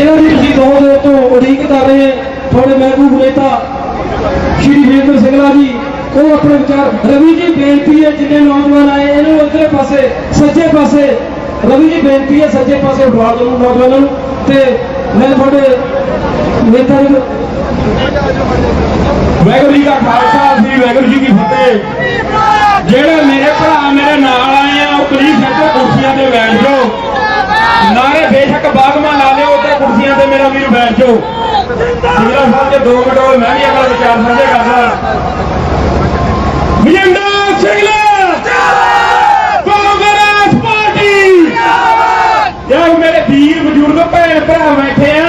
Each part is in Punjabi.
ਜਿਹਨਾਂ ਦੀ ਤੁਸੀਂ ਦੋ ਦਿਨ ਤੋਂ ਉਡੀਕ ਕਰ ਰਹੇ ਹੈ, ਤੁਹਾਡੇ ਮਹਿਬੂਬ ਨੇਤਾ ਸ਼੍ਰੀ ਵੀਰੇਂਦਰ ਸਿੰਘਲਾ ਜੀ, ਉਹ ਆਪਣੇ ਵਿਚਾਰ ਰਵੀ ਜੀ ਬੇਨਤੀ ਹੈ, ਜਿੰਨੇ ਨੌਜਵਾਨ ਆਏ, ਇਹਨਾਂ ਨੂੰ ਉਧਰੇ ਪਾਸੇ, ਸੱਜੇ ਪਾਸੇ, ਰਵੀ ਜੀ ਬੇਨਤੀ ਹੈ, ਸੱਜੇ ਪਾਸੇ ਉਠਾ ਦਿਓ ਨੌਜਵਾਨਾਂ ਨੂੰ, ਤੇ ਮੈਂ ਤੁਹਾਡੇ ਨੇਤਾ ਜੀ ਨੂੰ ਵਾਹਿਗੁਰੂ ਜੀ ਕਾ ਖਾਲਸਾ, ਸ੍ਰੀ ਵਾਹਿਗੁਰੂ ਜੀ ਕੀ ਫਤਿਹ। ਜਿਹੜੇ ਮੇਰੇ ਭਰਾ ਮੇਰੇ ਨਾਲ ਆਏ ਆ, ਉਹ ਪਲੀਜ਼ ਇੱਥੇ ਕੁਰਸੀਆਂ ਤੇ ਬੈਠ ਜਾਓ। ਨਾਰੇ ਬੇਸ਼ੱਕ ਬਾਗਮਾ ਲਾ ਲਿਓ ਉੱਤੇ ਕੁਰਸੀਆਂ ਤੇ ਮੇਰਾ ਵੀਰ ਬੈਠ ਜਾਓ। ਸਿੰਘਲਾ ਸਾਹਿਬ ਦੇ 2 ਮਿੰਟ ਹੋਏ ਮੈਂ ਵੀ ਆਪਣਾ ਵਿਚਾਰ ਸਾਂਝੇ ਕਰਦਾ ਵਿਜੇਂਦਰ ਸਿੰਘਲਾ ਕਾਂਗਰਸ ਪਾਰਟੀ! ਯਾਰ ਮੇਰੇ ਵੀਰ, ਬਜ਼ੁਰਗ, ਭੈਣ, ਭਰਾ ਬੈਠੇ ਆ।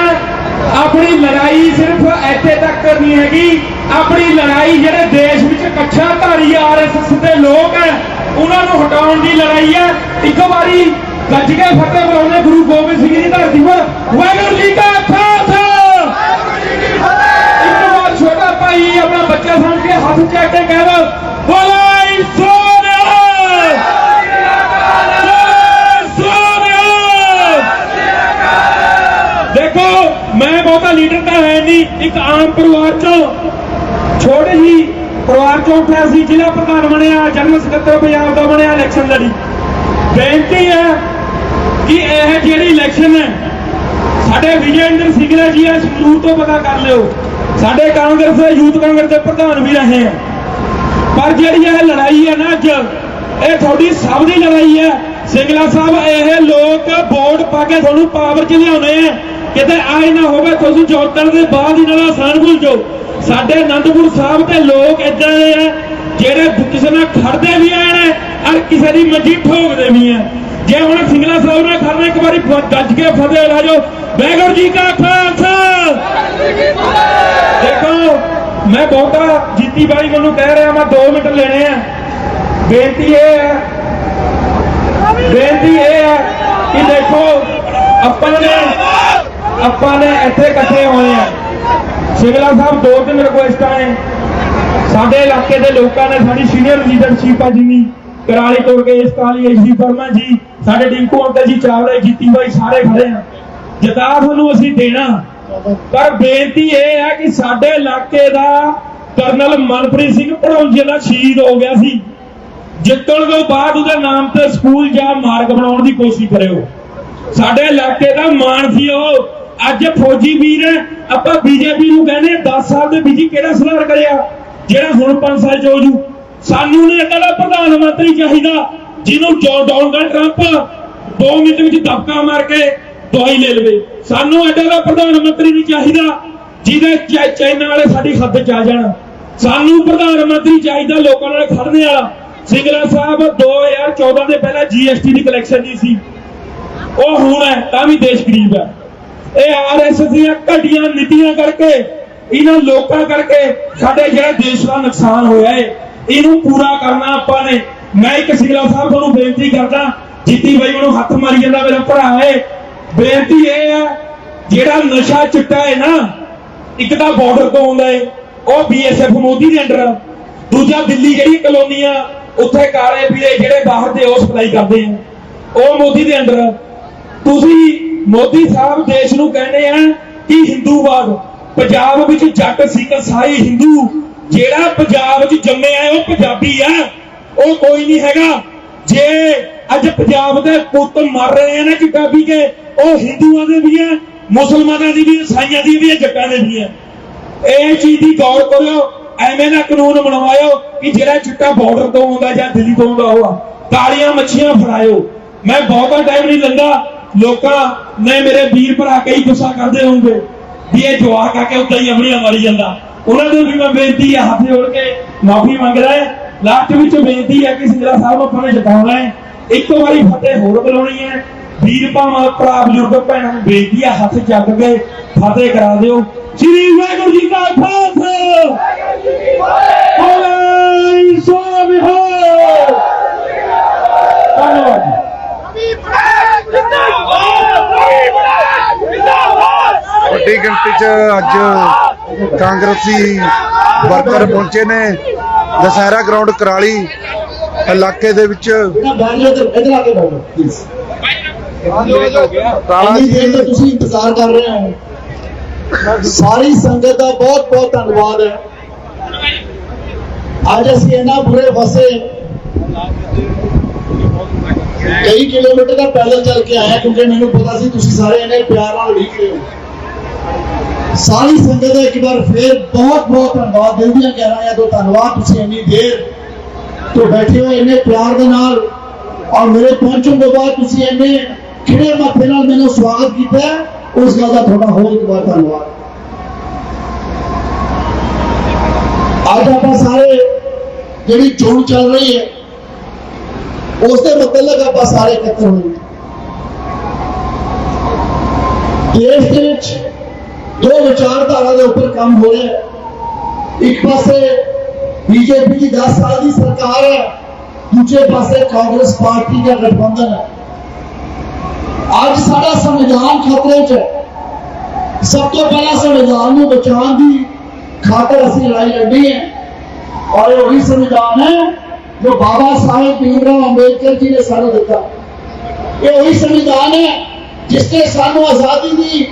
ਆਪਣੀ ਲੜਾਈ ਸਿਰਫ ਇੱਥੇ ਤੱਕ ਨਹੀਂ ਹੈਗੀ। ਆਪਣੀ ਲੜਾਈ ਜਿਹੜੇ ਦੇਸ਼ ਵਿੱਚ ਕੱਛਾ ਧਾਰੀ ਆਰਐਸਐਸ ਦੇ ਲੋਕ ਹੈ, ਉਹਨਾਂ ਨੂੰ ਹਟਾਉਣ ਦੀ ਲੜਾਈ ਹੈ। ਇੱਕ ਵਾਰੀ ਗੱਜ ਕੇ ਫਤਿਹ ਬੁਲਾਉਣੇ ਗੁਰੂ ਗੋਬਿੰਦ ਸਿੰਘ ਜੀ ਦੀ ਧਰਤੀ ਪਰ ਵਾਹਿਗੁਰੂ ਜੀ ਕਾ ਖਾਲਸਾ। ਇੱਕ ਵਾਰ ਛੋਟਾ ਭਾਈ ਆਪਣਾ ਬੱਚਾ ਸਮਝ ਕੇ ਹੱਥ ਚੱਕ ਕੇ ਕਹਿ ਦੋ, ਬੋਲੇ ਸੋਨਿਆ। ਦੇਖੋ, ਮੈਂ ਬਹੁਤਾ ਲੀਡਰ ਤਾਂ ਹੈ ਨਹੀਂ, ਇੱਕ ਆਮ ਪਰਿਵਾਰ ਚੋਂ। ਛੋਟੇ ਹੀ ਪਰਿਵਾਰ ਚੋਂ ਉੱਠਿਆ ਸੀ, ਜ਼ਿਲ੍ਹਾ ਪ੍ਰਧਾਨ ਬਣਿਆ, ਜਨਰਲ ਸਕੱਤਰ ਪੰਜਾਬ ਦਾ ਬਣਿਆ ਇਲੈਕਸ਼ਨ ਲੜੀ। ਬੇਨਤੀ ਹੈ ਕਿ ਇਹ ਜਿਹੜੀ ਇਲੈਕਸ਼ਨ ਹੈ, ਸਾਡੇ ਵਿਜੇਂਦਰ ਸਿੰਘਲਾ ਜੀ ਆ ਸੰਗਰੂਰ ਤੋਂ ਪਤਾ ਕਰ ਲਿਓ। ਸਾਡੇ ਕਾਂਗਰਸ ਦੇ ਯੂਥ ਕਾਂਗਰਸ ਦੇ ਪ੍ਰਧਾਨ ਵੀ ਰਹੇ ਆ। ਪਰ ਜਿਹੜੀ ਇਹ ਲੜਾਈ ਹੈ ਨਾ ਅੱਜ, ਇਹ ਤੁਹਾਡੀ ਸਭ ਦੀ ਲੜਾਈ ਹੈ। ਸਿੰਗਲਾ ਸਾਹਿਬ, ਇਹ ਲੋਕ ਵੋਟ ਪਾ ਕੇ ਤੁਹਾਨੂੰ ਪਾਵਰ 'ਚ ਲਿਆਉਣੇ ਆ। ਕਿਤੇ ਆਏ ਨਾ ਹੋਵੇ, ਤੁਸੀਂ ਜੋਤਣ ਦੇ ਬਾਅਦ ਇਹਨਾਂ ਦਾ ਆਸਾਨ ਭੁੱਲ ਜਾਓ। ਸਾਡੇ ਅਨੰਦਪੁਰ ਸਾਹਿਬ ਦੇ ਲੋਕ ਇਦਾਂ ਦੇ ਆ, ਜਿਹੜੇ ਕਿਸੇ ਨਾਲ ਖੜਦੇ ਵੀ ਆਏ ਨੇ, ਔਰ ਕਿਸੇ ਦੀ ਮੱਜੀ ਠੋਕਦੇ ਵੀ ਆ। ਜੇ ਹੁਣ ਸਿੰਗਲਾ ਸਾਹਿਬ ਨਾਲ ਖੜਨਾ ਇੱਕ ਵਾਰੀ ਗੱਜ ਕੇ ਫਤਿਹ ਲਾ ਜਾਓ। ਵਾਹਿਗੁਰੂ ਜੀ ਕਾ ਖਾਲਸਾ। ਦੇਖੋ, ਮੈਂ ਬਹੁਤਾ ਜੀਤੀ ਬਾਈ ਮੈਨੂੰ ਕਹਿ ਰਿਹਾ, ਮੈਂ 2 ਮਿੰਟ ਲੈਣੇ ਆ। ਬੇਨਤੀ ਇਹ ਹੈ, ਬੇਨਤੀ ਇਹ ਹੈ ਕਿ ਦੇਖੋ, ਆਪਾਂ ਨੇ ਆਪਾਂ ਨੇ ਇੱਥੇ ਇਕੱਠੇ ਹੋਏ ਆ। ਸਿੰਗਲਾ ਸਾਹਿਬ ਦੋ ਤਿੰਨ ਰਿਕੁਐਸਟਾਂ ਨੇ ਸਾਡੇ ਇਲਾਕੇ ਦੇ ਲੋਕਾਂ ਨੇ ਸਾਡੀ ਸੀਨੀਅਰ ਲੀਡਰਸ਼ਿਪ ਆ ਜਿੰਨੀ। ਕਰਾਲੀ ਤੁਰ ਕੇ ਇਸ ਕਾਲੀ ਐਸੀ ਵਰਮਾ ਜੀ, ਸਾਡੇ ਡਿੰਕੂ ਅੰਕਲ ਜੀ ਚਾਵਲਾ ਜੀਤੀ ਬਾਈ ਸਾਰੇ ਖੜੇ ਆ। ਜਤਾ ਤੁਹਾਨੂੰ ਅਸੀਂ ਦੇਣਾ। ਪਰ ਬੇਨਤੀ ਇਹ ਹੈ ਕਿ ਸਾਡੇ ਇਲਾਕੇ ਦਾ ਕਰਨਲ ਮਨਪ੍ਰੀਤ ਸਿੰਘ ਭੜੋਂਜੇ ਦਾ ਸ਼ਹੀਦ ਹੋ ਗਿਆ ਸੀ। ਜਿੱਤਣ ਤੋਂ ਬਾਅਦ ਉਹਦੇ ਨਾਮ ਤੇ ਸਕੂਲ ਜਾਂ ਮਾਰਗ ਬਣਾਉਣ ਦੀ ਕੋਸ਼ਿਸ਼ ਕਰਿਓ। ਸਾਡੇ ਇਲਾਕੇ ਦਾ ਮਾਣ ਸੀ ਉਹ। ਅੱਜ ਫੌਜੀ ਵੀਰ ਹੈ ਆਪਾਂ ਬੀਜੇਪੀ ਨੂੰ ਕਹਿੰਦੇ 10 ਸਾਲ ਦੇ ਬੀਜੀ ਕਿਹੜਾ ਸੁਧਾਰ ਕਰਿਆ ਜਿਹੜਾ ਹੁਣ 5 ਸਾਲ ਚ ਹੋ ਜੂ। ਸਾਨੂੰ ਨੇ ਏਦਾਂ ਦਾ ਪ੍ਰਧਾਨ ਮੰਤਰੀ ਚਾਹੀਦਾ, ਜਿਹਨੂੰ ਜੋ ਡੋਨਲਡ ਟਰੰਪ 2 ਮਿੰਟ ਵਿੱਚ ਦਬਕਾ ਮਾਰ ਕੇ ਦਵਾਈ ਲੈ ਲਵੇ। ਸਾਨੂੰ ਏਦਾਂ ਦਾ ਪ੍ਰਧਾਨ ਮੰਤਰੀ ਨਹੀਂ ਚਾਹੀਦਾ, ਜਿਹਦੇ ਚਾਈਨਾ ਵਾਲੇ ਸਾਡੀ ਹੱਦ ਚ ਆ ਜਾਣ। ਸਾਨੂੰ ਪ੍ਰਧਾਨ ਮੰਤਰੀ ਚਾਹੀਦਾ ਲੋਕਾਂ ਨਾਲ ਖੜਨੇ ਵਾਲਾ। ਸਿੰਗਲਾ ਸਾਹਿਬ 2014 ਦੇ ਪਹਿਲਾਂ ਜੀਐਸਟੀ ਦੀ ਕਲੈਕਸ਼ਨ ਨਹੀਂ ਸੀ। ਉਹ ਹੁਣ ਹੈ, ਤਾਂ ਵੀ ਦੇਸ਼ ਗਰੀਬ ਹੈ। ਇਹ ਆਰਐਸਐਸ ਦੀਆਂ ਘਟੀਆਂ ਨੀਤੀਆਂ ਕਰਕੇ, ਇਹਨਾਂ ਲੋਕਾਂ ਕਰਕੇ ਸਾਡੇ ਜਿਹੜਾ ਦੇਸ਼ ਦਾ ਨੁਕਸਾਨ ਹੋਇਆ ਹੈ ਇਹਨੂੰ ਪੂਰਾ ਕਰਨਾ ਆਪਾਂ ਨੇ। ਮੈਂ ਇੱਕ ਸਿੰਗਲਾ ਸਾਹਿਬ ਤੁਹਾਨੂੰ ਬੇਨਤੀ ਕਰਦਾ ਜੀਤੀ ਬਾਈ ਮੈਨੂੰ ਹੱਥ ਮਾਰੀ ਜਾਂਦਾ, ਮੇਰਾ ਭਰਾ ਹੈ ਬੇਨਤੀ ਇਹ ਹੈ ਜਿਹੜਾ ਨਸ਼ਾ ਚਿੱਟਾ ਹੈ ਨਾ, ਇੱਕ ਤਾਂ ਬਾਰਡਰ ਤੋਂ ਆਉਂਦਾ ਹੈ ਉਹ ਬੀਐਸਐਫ ਮੋਦੀ ਦੇ ਅੰਡਰ ਦੂਜਾ ਦਿੱਲੀ ਜਿਹੜੀ ਕਲੋਨੀ ਉੱਥੇ ਕਾਲੇ ਪੀਲੇ ਜਿਹੜੇ ਬਾਹਰ ਦੇ ਉਹ ਸਪਲਾਈ ਕਰਦੇ ਆ। ਉਹ ਮੋਦੀ ਦੇ ਅੰਡਰ ਤੁਸੀਂ ਮੋਦੀ ਸਾਹਿਬ ਦੇਸ਼ ਨੂੰ ਕਹਿੰਦੇ ਆ ਕਿ ਹਿੰਦੂਵਾਦ, ਪੰਜਾਬ ਵਿੱਚ ਜੱਟ ਸਿੱਖ ਸਾਈ ਹਿੰਦੂ ਜਿਹੜਾ ਪੰਜਾਬ 'ਚ ਜੰਮਿਆ ਹੈ ਉਹ ਪੰਜਾਬੀ ਆ। ਉਹ ਕੋਈ ਨਹੀਂ ਹੈਗਾ। ਜੇ ਅੱਜ ਪੰਜਾਬ ਦੇ ਪੁੱਤ ਮਰ ਰਹੇ ਆ ਨਾ ਚਿੱਟਾ ਪੀ ਕੇ ਉਹ ਹਿੰਦੂਆਂ ਦੇ ਵੀ ਆ ਮੁਸਲਮਾਨਾਂ ਦੀ ਵੀ ਆ, ਈਸਾਈਆਂ ਦੀ ਵੀ ਜੱਟਾਂ ਦੇ ਵੀ ਆ। ਇਹ ਚੀਜ਼ ਦੀ ਗੌਰ ਕਰਿਓ ਐਵੇਂ ਦਾ ਕਾਨੂੰਨ ਬਣਵਾਇਓ ਕਿ ਜਿਹੜਾ ਚਿੱਟਾ ਬਾਰਡਰ ਤੋਂ ਆਉਂਦਾ ਜਾਂ ਦਿੱਲੀ ਤੋਂ ਆਉਂਦਾ ਹੋਆ ਕਾਲੀਆਂ ਮੱਛੀਆਂ ਫੜਾਇਓ। ਮੈਂ ਬਹੁਤਾ ਟਾਈਮ ਨਹੀਂ ਲੈਂਦਾ ਲੋਕਾਂ ਨੇ ਮੇਰੇ ਵੀਰ ਭਰਾ ਕਈ ਗੁੱਸਾ ਕਰਦੇ ਹੋਣਗੇ। ਵੀ ਇਹ ਜਵਾਕ ਆ ਕੇ ਉਦਾਂ ਹੀ ਅਮਲੀਆਂ ਮਾਰੀ ਜਾਂਦਾ। ਉਹਨਾਂ ਨੂੰ ਵੀ ਮੈਂ ਬੇਨਤੀ ਹੈ ਹੱਥ ਜੋੜ ਕੇ ਮਾਫੀ ਮੰਗਦਾ ਹੈ। ਲਾਸਟ ਵਿੱਚ ਬੇਨਤੀ ਹੈ ਕਿ ਸਿੰਗਲਾ ਸਾਹਿਬ ਆਪਾਂ ਨੇ ਜਿਤਾਉਣਾ ਹੈ। ਇੱਕ ਵਾਰੀ ਫਤਿਹ ਹੋਰ ਬੁਲਾਉਣੀ ਹੈ। ਵੀਰ ਭਾਵਾਂ, ਭਰਾ, ਬਜ਼ੁਰਗ, ਭੈਣਾਂ ਨੂੰ ਬੇਨਤੀ ਹੈ ਹੱਥ ਚੱਕ ਕੇ ਫਤਿਹ ਕਰਾ ਦਿਓ। ਸ੍ਰੀ ਵਾਹਿਗੁਰੂ ਜੀ ਕਾ ਖਾਲਸਾ! ਬੋਲੇ ਸੋ ਬਿਹਾਰ ਧੰਨਵਾਦ ਜੀ ਵੱਡੀ ਗਿਣਤੀ 'ਚ ਅੱਜ ਕਾਂਗਰਸੀ ਵਰਕਰ ਪਹੁੰਚੇ ਨੇ। ਦਸਹਿਰਾ ਗਰਾਊਂਡ ਕਰਾਲੀ ਇਲਾਕੇ ਦੇ ਵਿੱਚ। ਜੀ। ਤੁਸੀਂ ਇੰਤਜ਼ਾਰ ਕਰ ਰਹੇ ਹੋ। ਸਾਰੀ ਸੰਗਤ ਦਾ ਬਹੁਤ ਬਹੁਤ ਧੰਨਵਾਦ ਹੈ। ਅੱਜ ਅਸੀਂ ਇਹਨਾਂ ਬੁਰੇ ਫਸੇ। ਕਈ ਕਿਲੋਮੀਟਰ ਦਾ ਪੈਦਲ ਚੱਲ ਕੇ ਆਇਆ ਕਿਉਂਕਿ ਮੈਨੂੰ ਪਤਾ ਸੀ ਤੁਸੀਂ ਸਾਰੇ ਇਹਨੇ ਪਿਆਰ ਨਾਲ ਰਹੇ ਹੋ। ਸਾਰੀ ਸੰਗਤ ਦਾ ਇੱਕ ਵਾਰ ਫੇਰ ਬਹੁਤ ਬਹੁਤ ਧੰਨਵਾਦ ਦਿਲ ਦੀਆਂ ਗਹਿਰਾਈਆਂ ਤੋਂ ਧੰਨਵਾਦ ਤੁਸੀਂ ਇੰਨੀ ਦੇਰ ਤੋਂ ਬੈਠੇ ਹੋ ਇੰਨੇ ਪਿਆਰ ਦੇ ਨਾਲ ਔਰ ਮੇਰੇ ਪਹੁੰਚਣ ਤੋਂ ਬਾਅਦ ਤੁਸੀਂ ਇੰਨੇ ਖਿੜੇ ਮੱਥੇ ਨਾਲ ਮੈਨੂੰ ਸਵਾਗਤ ਕੀਤਾ ਹੈ, ਉਸ ਗੱਲ ਦਾ ਤੁਹਾਡਾ ਹੋਰ ਇੱਕ ਵਾਰ ਧੰਨਵਾਦ ਅੱਜ ਆਪਾਂ ਸਾਰੇ ਜਿਹੜੀ ਚੋਣ ਚੱਲ ਰਹੀ ਹੈ ਉਸ ਦੇ ਮੁਤਲਕ ਆਪਾਂ ਸਾਰੇ ਇਕੱਤਰ ਹੋਏ ਹਾਂ। ਦੇਸ਼ ਦੇ ਵਿੱਚ ਦੋ ਵਿਚਾਰਧਾਰਾ ਦੇ ਉੱਪਰ ਕੰਮ ਹੋ ਰਿਹਾ ਹੈ ਇੱਕ ਪਾਸੇ ਬੀਜੇਪੀ ਦੀ 10 ਸਾਲ ਦੀ ਸਰਕਾਰ ਹੈ ਦੂਜੇ ਪਾਸੇ ਕਾਂਗਰਸ ਪਾਰਟੀ ਦਾ ਗਠਬੰਧਨ ਹੈ ਅੱਜ ਸਾਡਾ ਸੰਵਿਧਾਨ ਖਤਰੇ 'ਚ ਹੈ ਸਭ ਤੋਂ ਪਹਿਲਾਂ ਸੰਵਿਧਾਨ ਨੂੰ ਬਚਾਉਣ ਦੀ ਖਾਤਰ ਅਸੀਂ ਲੜਾਈ ਲੜਨੀ ਹੈ ਔਰ ਇਹ ਉਹੀ ਸੰਵਿਧਾਨ ਹੈ ਜੋ ਬਾਬਾ ਸਾਹਿਬ ਭੀਮਰਾਓ ਅੰਬੇਦਕਰ ਜੀ ਨੇ ਸਾਨੂੰ ਦਿੱਤਾ ਇਹ ਉਹੀ ਸੰਵਿਧਾਨ ਹੈ ਜਿਸ ਨੇ ਸਾਨੂੰ ਆਜ਼ਾਦੀ ਦੀ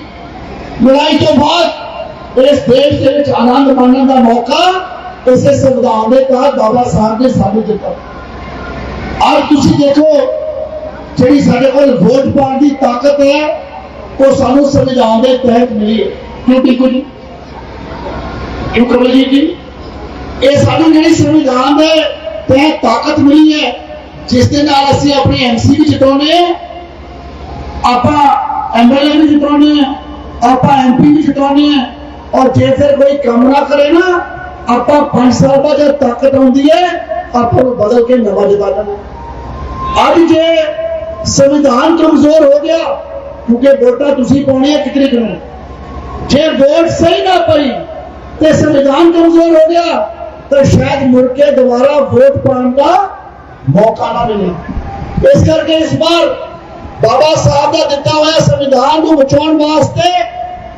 ਲੜਾਈ ਤੋਂ ਬਾਅਦ ਇਸ ਦੇਸ਼ ਦੇ ਵਿੱਚ ਆਨੰਦ ਮਾਣਨ ਦਾ ਮੌਕਾ ਇਸੇ ਸੰਵਿਧਾਨ ਦੇ ਤਹਿਤ ਬਾਬਾ ਸਾਹਿਬ ਨੇ ਸਾਨੂੰ ਦਿੱਤਾ। ਅੱਜ ਤੁਸੀਂ ਦੇਖੋ, ਜਿਹੜੀ ਸਾਡੇ ਕੋਲ ਵੋਟ ਪਾਉਣ ਦੀ ਤਾਕਤ ਹੈ, ਉਹ ਸਾਨੂੰ ਸੰਵਿਧਾਨ ਦੇ ਤਹਿਤ ਮਿਲੀ ਹੈ। ਕਿਉਂ ਬਿਲਕੁਲ ਜੀ? ਕਿਉਂ ਕਮਲਜੀਤ ਜੀ ਇਹ ਸਾਨੂੰ ਜਿਹੜੀ ਸੰਵਿਧਾਨ ਦੇ ਤਹਿਤ ਤਾਕਤ ਮਿਲੀ ਹੈ, ਜਿਸ ਦੇ ਨਾਲ ਅਸੀਂ ਆਪਣੀ ਐਮਸੀ ਵੀ ਜਿਤਾਉਣੇ ਹੈ ਆਪਾਂ ਐਮਐਲਏ ਵੀ ਜਿਤਾਉਣੇ ਹੈ ਆਪਾਂ ਐਮਪੀ ਵੀ ਜਿਤਾਉਣੇ ਹੈ। ਔਰ ਜੇ ਫਿਰ ਕੋਈ ਕੰਮ ਨਾ ਕਰੇ ਨਾ, ਆਪਾਂ 5 ਸਾਲ ਬਾਅਦ ਜਦ ਤਾਕਤ ਆਉਂਦੀ ਹੈ, ਆਪਾਂ ਨੂੰ ਬਦਲ ਕੇ ਨਵਾਂ ਜਿਤਾ ਦੇਣਾ ਅੱਜ ਜੇ ਸੰਵਿਧਾਨ ਕਮਜ਼ੋਰ ਹੋ ਗਿਆ, ਕਿਉਂਕਿ ਵੋਟਾਂ ਤੁਸੀਂ ਪਾਉਣੀਆਂ ਕਿਤਨੇ ਕਿਉਂ ਜੇ ਵੋਟ ਸਹੀ ਨਾ ਪਈ ਤੇ ਸੰਵਿਧਾਨ ਕਮਜ਼ੋਰ ਹੋ ਗਿਆ, ਤਾਂ ਸ਼ਾਇਦ ਮੁੜ ਕੇ ਦੁਬਾਰਾ ਵੋਟ ਪਾਉਣ ਦਾ ਮੌਕਾ ਨਾ ਮਿਲੇ। ਇਸ ਕਰਕੇ ਇਸ ਵਾਰ ਬਾਬਾ ਸਾਹਿਬ ਦਾ ਦਿੱਤਾ ਹੋਇਆ ਸੰਵਿਧਾਨ ਨੂੰ ਬਚਾਉਣ ਵਾਸਤੇ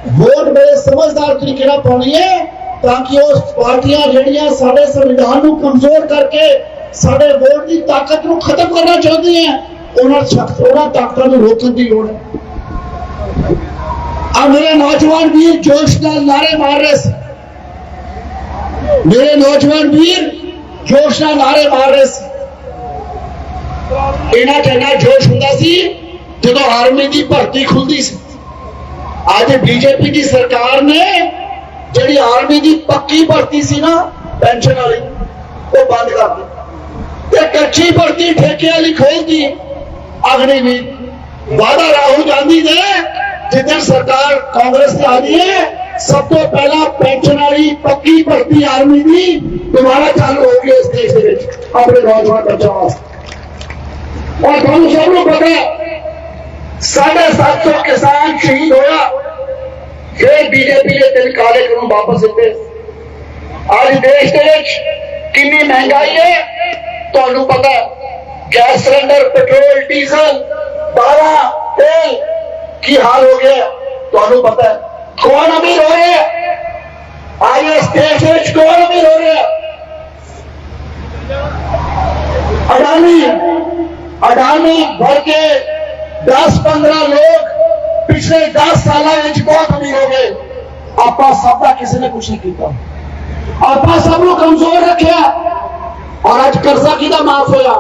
ਵੋਟ ਬੜੇ ਸਮਝਦਾਰ ਤਰੀਕੇ ਨਾਲ ਪਾਉਣੀ ਹੈ ਤਾਂ ਕਿ ਉਹ ਪਾਰਟੀਆਂ ਜਿਹੜੀਆਂ ਸਾਡੇ ਸੰਵਿਧਾਨ ਨੂੰ ਕਮਜ਼ੋਰ ਕਰਕੇ ਸਾਡੇ ਵੋਟ ਦੀ ਤਾਕਤ ਨੂੰ ਖਤਮ ਕਰਨਾ ਚਾਹੁੰਦੀਆਂ, ਉਹਨਾਂ ਸ਼ਖਸ ਉਹਨਾਂ ਤਾਕਤਾਂ ਨੂੰ ਰੋਕਣ ਦੀ ਲੋੜ ਹੈ। ਆ ਮੇਰੇ ਨੌਜਵਾਨ ਵੀਰ ਜੋਸ਼ ਨਾਲ ਨਾਰੇ ਮਾਰ ਰਹੇ ਸੀ ਮੇਰੇ ਨੌਜਵਾਨ ਵੀਰ ਜੋਸ਼ ਨਾਲ ਨਾਰੇ ਮਾਰ ਰਹੇ ਸੀ ਇਹਨਾਂ ਚ ਇੰਨਾ ਜੋਸ਼ ਹੁੰਦਾ ਸੀ ਜਦੋਂ ਆਰਮੀ ਦੀ ਭਰਤੀ ਖੁੱਲਦੀ ਸੀ, ਅੱਜ ਬੀਜੇਪੀ ਦੀ ਸਰਕਾਰ ਨੇ ਜਿਹੜੀ ਆਰਮੀ ਦੀ ਪੱਕੀ ਭਰਤੀ ਸੀ ਨਾ, ਪੈਨਸ਼ਨ ਵਾਲੀ, ਉਹ ਬੰਦ ਕਰ ਦਿੱਤੀ। ਤੇ ਕੱਚੀ ਭਰਤੀ ਠੇਕੇ ਵਾਲੀ ਖੋਲਦੀ ਅਗਨੀ ਵੀ ਵਾਦਾ ਰਾਹੁਲ ਗਾਂਧੀ ਨੇ, ਜਿੱਦਣ ਸਰਕਾਰ ਕਾਂਗਰਸ ਤੇ ਆਦੀ ਹੈ, ਸਭ ਤੋਂ ਪਹਿਲਾਂ ਪੈਨਸ਼ਨ ਵਾਲੀ ਪੱਕੀ ਭਰਤੀ ਆਰਮੀ ਦੀ ਦੁਬਾਰਾ ਚਾਲੂ ਹੋ ਗਈ ਇਸ ਦੇਸ਼ ਦੇ ਵਿੱਚ, ਆਪਣੇ ਨੌਜਵਾਨ ਬੱਚਿਆਂ ਵਾਸਤੇ। ਔਰ ਤੁਹਾਨੂੰ ਸਭ ਨੂੰ ਪਤਾ ਹੈ ਸਾਢੇ ਸੱਤ ਸੌ ਕਿਸਾਨ ਸ਼ਹੀਦ ਹੋਇਆ ਫਿਰ ਬੀਜੇਪੀ ਨੇ ਤਿਲ ਕਾਲੇ ਕਾਨੂੰਨ ਵਾਪਸ ਦਿੱਤੇ ਅੱਜ ਦੇਸ਼ ਦੇ ਵਿੱਚ ਕਿੰਨੀ ਮਹਿੰਗਾਈ ਹੈ ਤੁਹਾਨੂੰ ਪਤਾ ਹੈ ਗੈਸ ਸਿਲੰਡਰ ਪੈਟਰੋਲ ਡੀਜ਼ਲ ਦਾਲਾਂ ਤੇਲ ਕੀ ਹਾਲ ਹੋ ਗਿਆ ਹੈ? ਤੁਹਾਨੂੰ ਪਤਾ ਹੈ ਕੌਣ ਅਮੀਰ ਹੋ ਰਿਹਾ ਹੈ ਅੱਜ ਇਸ ਦੇਸ਼ ਵਿੱਚ ਕੌਣ ਅਮੀਰ ਹੋ ਰਿਹਾ ਹੈ ਅਡਾਨੀ ਅਡਾਨੀ ਭਰ ਕੇ 10-15 ਲੋਕ ਪਿਛਲੇ 10 ਸਾਲਾਂ ਵਿੱਚ ਬਹੁਤ ਅਮੀਰ ਹੋ ਗਏ ਆਪਾਂ ਸਭ ਦਾ ਕਿਸੇ ਨੇ ਕੁਛ ਨਹੀਂ ਕੀਤਾ ਆਪਾਂ ਸਭ ਨੂੰ ਕਮਜ਼ੋਰ ਰੱਖਿਆ ਔਰ ਅੱਜ ਕਰਜ਼ਾ ਕਿਹਦਾ ਮਾਫ ਹੋਇਆ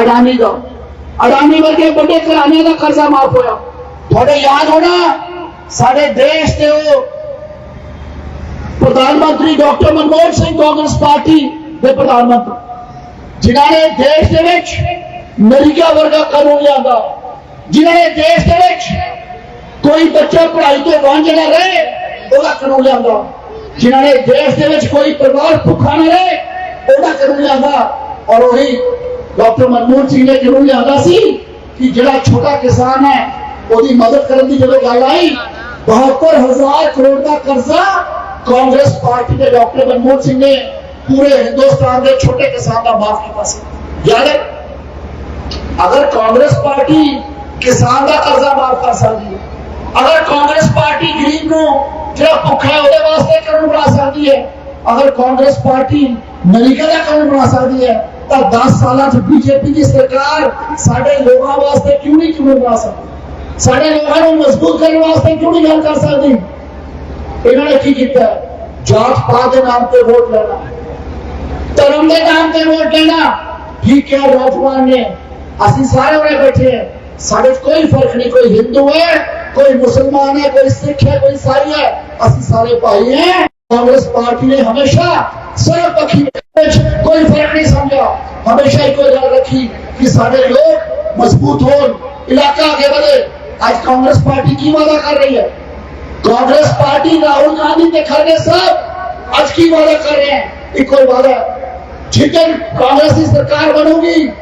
ਅਡਾਨੀ ਦਾ ਅਡਾਨੀ ਵਰਗੇ ਵੱਡੇ ਘਰਾਣਿਆਂ ਦਾ ਕਰਜ਼ਾ ਮਾਫ ਹੋਇਆ ਤੁਹਾਡੇ ਯਾਦ ਹੋਣਾ ਸਾਡੇ ਦੇਸ਼ ਦੇ ਉਹ ਪ੍ਰਧਾਨ ਮੰਤਰੀ ਡਾਕਟਰ ਮਨਮੋਹਨ ਸਿੰਘ ਕਾਂਗਰਸ ਪਾਰਟੀ ਦੇ ਪ੍ਰਧਾਨ ਮੰਤਰੀ ਜਿਨ੍ਹਾਂ ਨੇ ਦੇਸ਼ ਦੇ ਵਿੱਚ ਨਰੀਗਾ ਵਰਗਾ ਕਾਨੂੰਨ ਲਿਆਂਦਾ ਜਿਨ੍ਹਾਂ ਨੇ ਦੇਸ਼ ਦੇ ਵਿੱਚ ਕੋਈ ਬੱਚਾ ਪੜ੍ਹਾਈ ਤੋਂ ਵਾਂਝਾ ਨਾ ਰਹੇ ਉਹਦਾ ਕਾਨੂੰਨ ਲਿਆਂਦਾ ਜਿਨ੍ਹਾਂ ਨੇ ਦੇਸ਼ ਦੇ ਵਿੱਚ ਕੋਈ ਪਰਿਵਾਰ ਭੁੱਖਾ ਨਾ ਰਹੇ ਉਹਦਾ ਕਾਨੂੰਨ ਲਿਆਂਦਾ ਔਰ ਉਹੀ ਡਾਕਟਰ ਮਨਮੋਹਨ ਸਿੰਘ ਨੇ ਕਾਨੂੰਨ ਲਿਆਂਦਾ ਸੀ ਕਿ ਜਿਹੜਾ ਛੋਟਾ ਕਿਸਾਨ ਹੈ ਉਹਦੀ ਮਦਦ ਕਰਨ ਦੀ ਜਦੋਂ ਗੱਲ ਆਈ 72000 ਕਰੋੜ ਦਾ ਕਰਜ਼ਾ ਕਾਂਗਰਸ ਪਾਰਟੀ ਦੇ ਡਾਕਟਰ ਮਨਮੋਹਨ ਸਿੰਘ ਨੇ ਪੂਰੇ ਹਿੰਦੁਸਤਾਨ ਦੇ ਛੋਟੇ ਕਿਸਾਨ ਦਾ ਮਾਫ ਕੀਤਾ ਸੀ ਯਾਦ ਹੈ ਅਗਰ ਕਾਂਗਰਸ ਪਾਰਟੀ ਕਿਸਾਨ ਦਾ ਕਰਜ਼ਾ ਮਾਫ ਕਰ ਸਕਦੀ ਹੈ ਅਗਰ ਕਾਂਗਰਸ ਪਾਰਟੀ ਗਰੀਬ ਨੂੰ ਜਿਹੜਾ ਭੁੱਖਾ ਹੈ ਉਹਦੇ ਵਾਸਤੇ ਕਾਨੂੰਨ ਬਣਾ ਸਕਦੀ ਹੈ ਅਗਰ ਕਾਂਗਰਸ ਪਾਰਟੀ ਨਰੀਗਾ ਦਾ ਕਾਨੂੰਨ ਬਣਾ ਸਕਦੀ ਹੈ ਤਾਂ 10 ਸਾਲਾਂ ਚ ਬੀਜੇਪੀ ਦੀ ਸਰਕਾਰ ਸਾਡੇ ਲੋਕਾਂ ਵਾਸਤੇ ਕਿਉਂ ਨਹੀਂ ਕਿਉਂ ਬਣਾ ਸਕਦੀ ਸਾਡੇ ਲੋਕਾਂ ਨੂੰ ਮਜ਼ਬੂਤ ਕਰਨ ਵਾਸਤੇ ਕਿਉਂ ਨਹੀਂ ਗੱਲ ਕਰ ਸਕਦੀ ਇਹਨਾਂ ਨੇ ਕੀ ਕੀਤਾ ਜਾਤ ਪਾਤ ਦੇ ਨਾਮ ਤੇ ਵੋਟ ਲੈਣਾ ਧਰਮ ਦੇ ਨਾਮ ਤੇ ਵੋਟ ਲੈਣਾ ਠੀਕ ਹੈ ਨੌਜਵਾਨ اسی سارے میں بیٹھے ہیں۔ سارے کوئی فرق نہیں، کوئی ہندو ہے، کوئی مسلمان ہے، کوئی سکھ ہے، کوئی عیسائی ہے۔ اسی سارے پائی ہیں۔ کانگریس پارٹی نے ہمیشہ سرب پکی کوئی فرق نہیں سمجھا۔ ہمیشہ ہی کوئی یاد رکھی کہ سارے لوگ مضبوط ہو علاقہ آگے بڑھے۔ آج کانگریس پارٹی کی وعدہ کر رہی ہے۔ کانگریس پارٹی راہل گاندھی کے گھر میں سب آج کی وعدہ کر رہے ہیں۔ ایک کوئی وعدہ جتنے کانگریس کی سرکار بنوں گی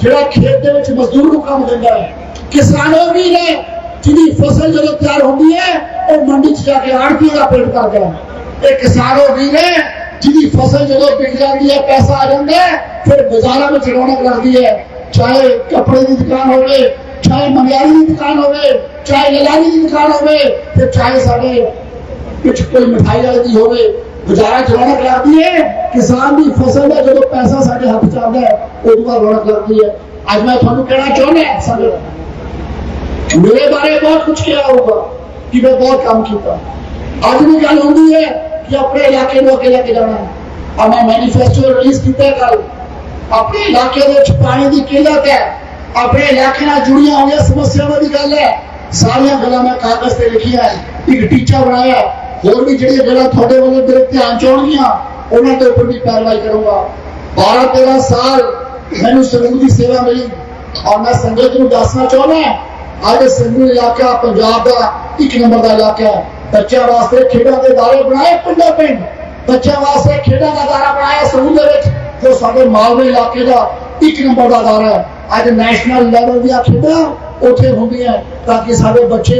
ਜਿਹੜਾ ਖੇਤ ਦੇ ਵਿੱਚ ਮਜ਼ਦੂਰ ਨੂੰ ਕੰਮ ਦਿੰਦਾ ਹੈ, ਕਿਸਾਨ ਉਹ ਵੀਰ ਹੈ, ਜਿਹਦੀ ਫਸਲ ਜਦੋਂ ਤਿਆਰ ਹੁੰਦੀ ਹੈ, ਉਹ ਮੰਡੀ 'ਚ ਜਾ ਕੇ ਆੜਤੀ ਦਾ ਪੇਟ ਕਰਦਾ ਹੈ। ਇਹ ਕਿਸਾਨ ਉਹ ਵੀਰ ਹੈ, ਜਿਹਦੀ ਫਸਲ ਜਦੋਂ ਵਿਕ ਜਾਂਦੀ ਹੈ, ਪੈਸਾ ਆ ਜਾਂਦਾ ਹੈ, ਫਿਰ ਬਾਜ਼ਾਰਾਂ ਵਿੱਚ ਰੌਣਕ ਲੱਗਦੀ ਹੈ। ਚਾਹੇ ਕੱਪੜੇ ਦੀ ਦੁਕਾਨ ਹੋਵੇ, ਚਾਹੇ ਮੰਗਿਆਈ ਦੀ ਦੁਕਾਨ ਹੋਵੇ, ਚਾਹੇ ਲਲਾਰੀ ਦੀ ਦੁਕਾਨ ਹੋਵੇ ਤੇ ਚਾਹੇ ਸਾਡੇ ਕੁਝ ਕੋਈ ਮਿਠਾਈ ਵਾਲੇ ਦੀ ਹੋਵੇ ਬਾਜ਼ਾਰਾਂ 'ਚ ਰੌਣਕ ਲੱਗਦੀ ਹੈ। ਕਿਸਾਨ ਦੀ ਫਸਲ ਦਾ ਜਦੋਂ ਪੈਸਾ ਸਾਡੇ ਹੱਥ 'ਚ ਆਉਂਦਾ ਹੈ ਉਦੋਂ ਬਾਅਦ ਰੌਣਕ ਲੱਗਦੀ ਹੈ। ਅੱਜ ਮੈਂ ਤੁਹਾਨੂੰ ਕਹਿਣਾ ਚਾਹੁੰਦਾ ਸਾਡੇ ਮੇਰੇ ਬਾਰੇ ਬਹੁਤ ਕੁਝ ਕਿਹਾ ਹੋਊਗਾ ਕਿ ਮੈਂ ਬਹੁਤ ਕੰਮ ਕੀਤਾ। ਅੱਜ ਵੀ ਗੱਲ ਹੁੰਦੀ ਹੈ ਕਿ ਆਪਣੇ ਇਲਾਕੇ ਨੂੰ ਅੱਗੇ ਲੈ ਕੇ ਜਾਣਾ ਹੈ। ਆ ਮੈਂ ਮੈਨੀਫੈਸਟੋ ਰਿਲੀਜ਼ ਕੀਤਾ ਕੱਲ ਆਪਣੇ ਇਲਾਕੇ ਦੇ ਵਿੱਚ ਪਾਣੀ ਦੀ ਕਿੱਲਤ ਹੈ। ਆਪਣੇ ਇਲਾਕੇ ਨਾਲ ਜੁੜੀਆਂ ਹੋਈਆਂ ਸਮੱਸਿਆਵਾਂ ਦੀ ਗੱਲ ਹੈ। ਸਾਰੀਆਂ ਗੱਲਾਂ ਮੈਂ ਕਾਗਜ਼ ਤੇ ਲਿਖੀਆਂ ਇੱਕ ਟੀਚਾ ਬਣਾਇਆ। ਹੋਰ ਵੀ ਜਿਹੜੀਆਂ ਗੱਲਾਂ ਤੁਹਾਡੇ ਵੱਲੋਂ ਮੇਰੇ ਧਿਆਨ ਚ ਆਉਣਗੀਆਂ, ਉਹਨਾਂ ਦੇ ਉੱਪਰ ਵੀ ਕਾਰਵਾਈ ਕਰੂੰਗਾ। 12 13 ਸਾਲ ਮੈਨੂੰ ਸੰਗਤ ਦੀ ਸੇਵਾ ਮਿਲੀ ਔਰ ਮੈਂ ਸੰਗਤ ਨੂੰ ਦੱਸਣਾ ਚਾਹੁੰਦਾ ਅੱਜ ਸੰਗੂ ਇਲਾਕਾ ਪੰਜਾਬ ਦਾ ਇੱਕ ਨੰਬਰ ਦਾ ਇਲਾਕਾ ਹੈ। ਬੱਚਿਆਂ ਵਾਸਤੇ ਖੇਡਾਂ ਦੇ ਦਾਰੇ ਬਣਾਏ ਪਿੰਡਾਂ ਪਿੰਡ। ਬੱਚਿਆਂ ਵਾਸਤੇ ਖੇਡਾਂ ਦਾ ਦਾਰਾ ਬਣਾਇਆ ਸੰਗੂ ਦੇ ਵਿੱਚ, ਜੋ ਸਾਡੇ ਮਾਲਵੇ ਇਲਾਕੇ ਦਾ ਇੱਕ ਨੰਬਰ ਦਾ ਦਾਰਾ ਹੈ। ਅੱਜ ਨੈਸ਼ਨਲ ਲੈਵਲ ਦੀਆਂ ਖੇਡਾਂ ਉੱਥੇ ਹੁੰਦੀਆਂ ਤਾਂ ਕਿ ਸਾਡੇ ਬੱਚੇ